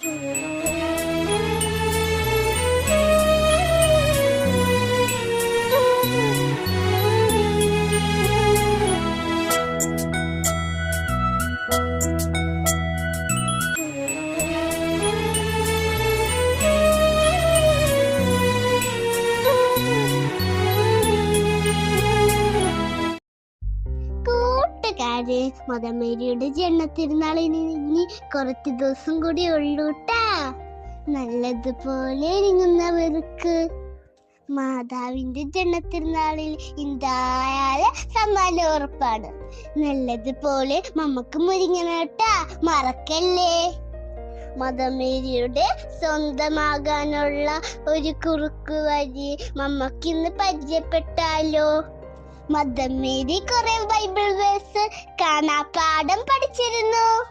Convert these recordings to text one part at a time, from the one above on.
Thank you. കൂട്ടുകാരെ മദമേരിയുടെ ജന്മത്തിരുന്നാളിന് ഇനി കുറച്ച് ദിവസം കൂടി ഉള്ളൂട്ടാ നല്ലതുപോലെ ഒരുങ്ങുന്നവർക്ക് മാതാവിന്റെ തിരുനാളിൽ എന്തായാലും സമ്മാനം ഉറപ്പാണ്. നല്ലതുപോലെ മമ്മക്ക് മുരിങ്ങണട്ടാ മറക്കല്ലേ? മദമേരിയുടെ സ്വന്തമാകാനുള്ള ഒരു കുറുക്ക് വഴി മമ്മക്ക് ഇന്ന് മദമേരി കുറെ ബൈബിൾ വേഴ്സ് പാഠം പഠിച്ചിരുന്നു.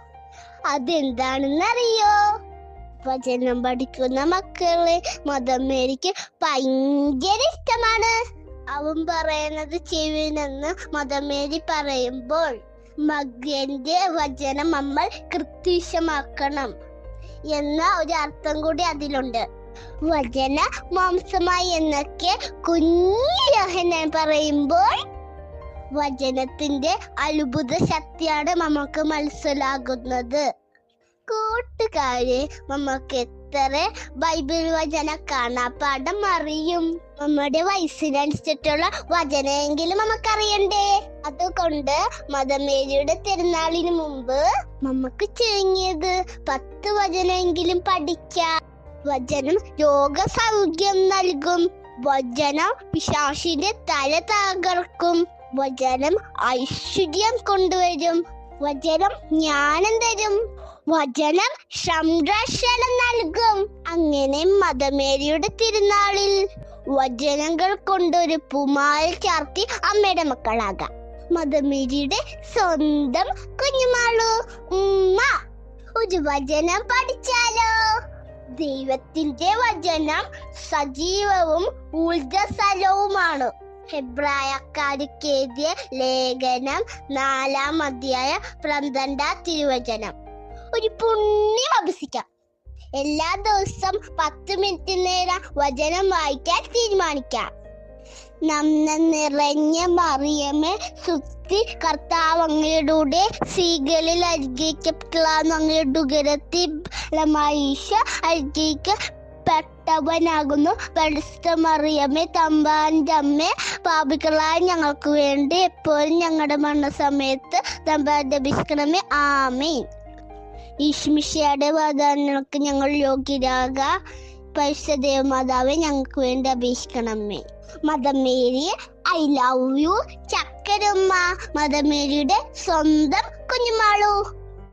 അതെന്താണെന്നറിയോ? വചനം പഠിക്കുന്ന മക്കളെ മദമേരിക്ക് ഭയങ്കര ഇഷ്ടമാണ്. അവൻ പറയുന്നത് ചെയ്യുമെന്ന് മദമേരി പറയുമ്പോൾ മകന്റെ വചനം നമ്മൾ കൃത്യമാക്കണം എന്ന ഒരു അർത്ഥം കൂടി അതിലുണ്ട്. വചന മാംസമായി എന്നൊക്കെ കുഞ്ഞു പറയുമ്പോൾ വചനത്തിന്റെ അത്ഭുത ശക്തിയാണ് നമുക്ക് മനസ്സിലാകുന്നത്. കൂട്ടുകാരെ നമുക്ക് എത്ര ബൈബിൾ വചന കാണാപ്പാഠം അറിയും? നമ്മുടെ വയസ്സിനനുസരിച്ചിട്ടുള്ള വചനമെങ്കിലും നമുക്കറിയണ്ടേ? അതുകൊണ്ട് മദമേരിയുടെ തിരുനാളിന് മുമ്പ് നമുക്ക് ചുരുങ്ങിയത് പത്ത് വചനമെങ്കിലും പഠിക്കാം. വചനം രോഗസൗഖ്യം നൽകും. വചനം പിശാശിന്റെ തല തകർക്കും. വചനം ഐശ്വര്യം കൊണ്ടുവരും. വചനം ജ്ഞാനം തരും. വചനം സംരക്ഷണം നൽകും. അങ്ങനെ മദമേരിയുടെ തിരുനാളിൽ വചനങ്ങൾ കൊണ്ടൊരു പുമാൽ ചാർത്തി അമ്മയുടെ മക്കളാകാം. മദമേരിയുടെ സ്വന്തം കുഞ്ഞുമാളു ഉമ്മ. ഒരു വചനം പഠിച്ചാലോ? ദൈവത്തിന്റെ വചനം സജീവവും ഊർജസ്വലവുമാണ് ഹെബ്രായക്കാർക്ക് എഴുതിയ ലേഖനം നാലാം അധ്യായ പന്ത്രണ്ടാം തിരുവചനം. ഒരു പുണ്യം അഭ്യസിക്കാം. എല്ലാ ദിവസം പത്ത് മിനിറ്റ് നേരം വചനം വായിക്കാൻ തീരുമാനിക്കാം. നമ്മ നിറഞ്ഞ മറിയമേ സുത്തി കർത്താവ് അങ്ങയുടെ സ്ത്രീകളിൽ അനുഗ്രഹിക്കപ്പെട്ടുള്ള അങ്ങയുടെ ഉയരത്തിൽ ഈശ പെട്ടവനാകുന്നു മറിയമേ തമ്പാന്റെ അമ്മ പാപികളായ ഞങ്ങൾക്ക് വേണ്ടി എപ്പോഴും ഞങ്ങളുടെ മരണസമയത്ത് തമ്പാൻ ലഭിക്കണമേ ആമീൻ. ഈശ്മിഷയുടെ വാദങ്ങൾക്ക് ഞങ്ങൾ യോഗ്യരാക. പരിശുദ്ധ ദേവമാതാവെ ഞങ്ങൾക്ക് വേണ്ടി അപേക്ഷിക്കണമേ. മദമേരി ഐ ലവ് യു ചക്കരമ്മ മദമേരിയുടെ സ്വന്തം കുഞ്ഞുമാളു.